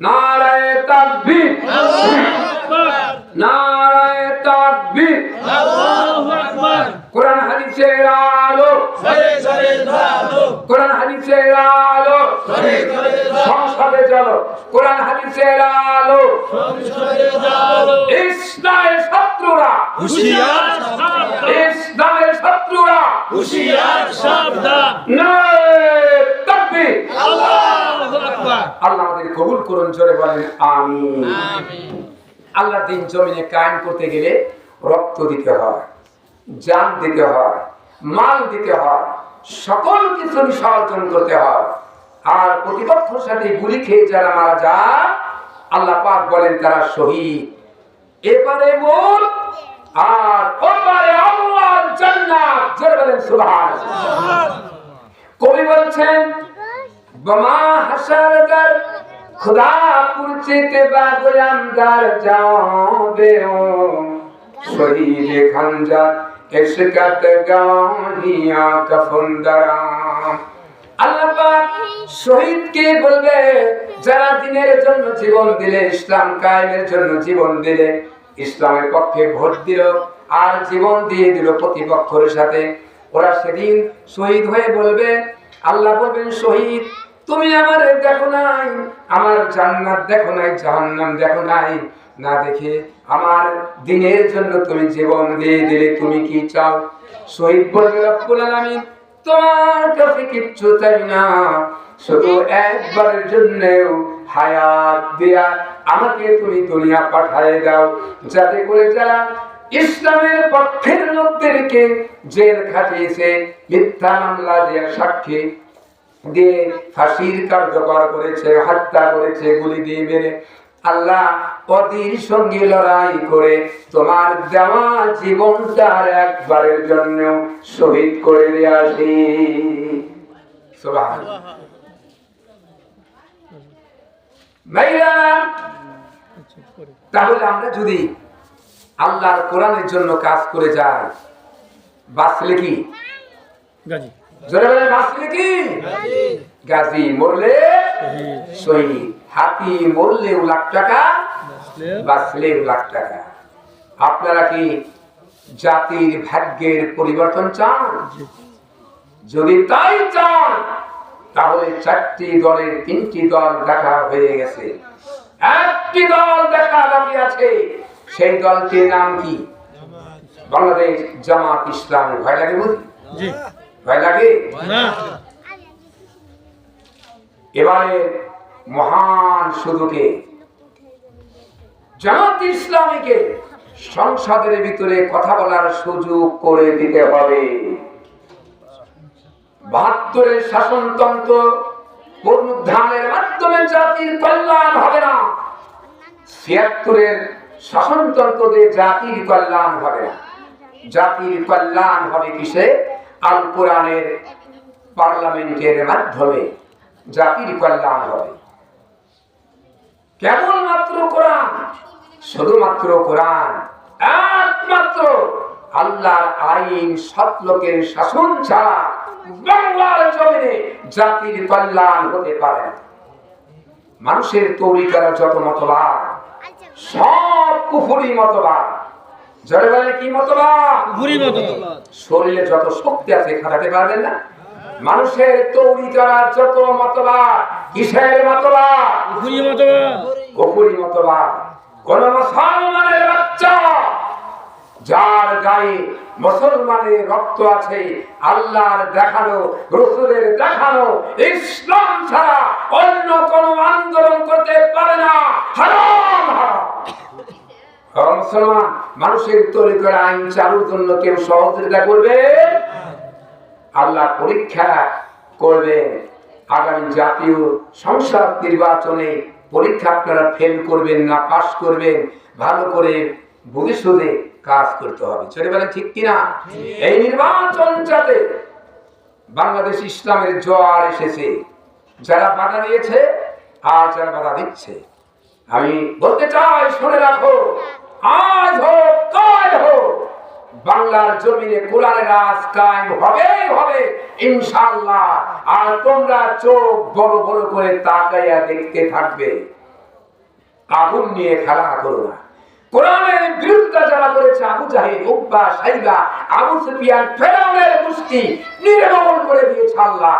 নারায় তাকবীর। নারায় তাকবীর। কোরআন হাদিসের আলো। কোরআন হাদিসের আলো। সংসদে চলো। কোরআন হাদিসের আলো। ইসলামের শত্রুরা। হুশিয়ার সাবধান ইসলামের শত্রুরা হুশিয়ার সাবধান নারায় তাকবীর আল্লাহু। আমাদের কবুল করুন জোরে বলেন আমিন। আল্লাহ দিন জমিনে কায়েম করতে গেলে রক্ত দিতে হয় জান দিতে হয় মাল দিতে হয় সকল কিছু বিসর্জন করতে হয়। আর প্রতিপক্ষের সাথে গুলি খেয়ে যারা মারা যায় আল্লাহ পাক বলেন তারা শহীদ। এপারে মূল আর ওপারে আল্লাহর জান্নাত। জোরে বলেন সুবহান কবি বলছেন শহীদকে বলবে, যারা দিনের জন্য জীবন দিলে, ইসলাম কায়েমের জন্য জীবন দিলে, ইসলামের পক্ষে ভোট দিল, আর জীবন দিয়ে দিল প্রতিপক্ষের সাথে। ওরা সেদিন শহীদ হয়ে বলবে, আল্লাহ বলবেন, শহীদ তুমি আমার দেখো নাই, আমার জান্নাত দেখো নাই, জাহান্নাম দেখো নাই। না দেখে আমার দিনের জন্য তুমি জীবন দিয়ে দিলে তুমি কি চাও? শহীদ বলবে, রব্বুল আলামিন, তোমার কাছে কিচ্ছু চাই না। শুধু একবারের জন্য হায়াত দিয়া, আমাকে তুমি দুনিয়া পাঠায় দাও। যাতে করে যারা ইসলামের পক্ষের লোকদেরকে জেল খাটিয়েছে, মিথ্যা মামলা দিয়ে সাক্ষী দিয়ে ফাঁসির কার্যকর করেছে, হত্যা করেছে, গুলি দিয়ে মেরে। আল্লাহ অতির সঙ্গে লড়াই করে তোমার দেওয়া জীবনটার একবারের জন্য শহীদ করে দিয়ে আসি। তাহলে আমরা যদি আল্লাহর কোরআনের জন্য কাজ করে যাই, বাঁচলে কি? গাজী। জোরে বলে বাঁচলে কি? গাজী মরলে হাতি মরলেও লাখ টাকা বাঁচলেও লাখ টাকা। আপনারা কি জাতির ভাগ্যের পরিবর্তন চান? যদি তাই চান তাহলে চারটি দলের তিনটি দল দেখা হয়ে গেছে। একটি দল দেখা বাকি আছে। সেই দলটির নাম কি? বাংলাদেশ জামাত ইসলাম। ভয় লাগে বুঝি ভয় লাগে এবারে মহান সুযোগে জামাত ইসলামীকে সংসদের ভিতরে কথা বলার সুযোগ করে দিতে হবে। বাহাত্তরের শাসনতন্ত্র পুনরুদ্ধারের মাধ্যমে জাতির কল্যাণ হবে না। ছিয়াত্তরের শাসনতন্ত্র দিয়ে জাতির কল্যাণ হবে না। জাতির কল্যাণ হবে কিসে? আল কোরআনের পার্লামেন্টের মাধ্যমে জাতির কল্যাণ হবে। কেবলমাত্র কোরআন, শুধুমাত্র কোরআন, একমাত্র আল্লাহর আইন সৎ লোকের শাসন ছাড়া বাংলার জমিনে জাতির কল্যাণ হতে পারে মানুষের তৈরি করা যত মতবাদ, সব কুফুরি মতবাদ কি মতবাদ? শরীরে যত শক্তি আছে খাটাতে পারবেন না? মানুষের তৈরি করা যত মতবাদ কিসের মতবাদ? মতবাদ। কোন মুসলমানের বাচ্চা যার গায়ে মুসলমানের রক্ত আছে আল্লাহর দেখানো রসুলের দেখানো ইসলাম ছাড়া অন্য কোন আন্দোলন করতে পারে না। হারাম হারাম। মুসলমান মানুষের তৈরি করা আইন চালুর জন্য কেউ সহযোগিতা করবে? আল্লাহ পরীক্ষা করবেন আগামী জাতীয় সংসদ নির্বাচনে পরীক্ষা আপনারা ফেল করবেন না পাস করবেন। ভালো করে বুঝে শুনে কাজ করতে হবে। ছেলে বলেন ঠিক কিনা? এই নির্বাচন যাতে বাংলাদেশ ইসলামের জোয়ার এসেছে যারা বাধা দিয়েছে আর যারা বাধা দিচ্ছে। আমি বলতে চাই শুনে রাখো আজ হোক, কাল হোক, বাংলার জমিনে কোরআনের রাজ কায়েম হবে হবে, ইনশাআল্লাহ। আর তোমরা চোখ বড় বড় করে তাকাইয়া দেখতে থাকবে। আগুন নিয়ে খেলা করো না। কোরআনের বিরুদ্ধে যারা করেছে আবু জাহিদ উব্বা সাইবা, আবু সুফিয়ান, ফেরাউনের গোষ্ঠী নির্মূল করে দিয়েছে আল্লাহ।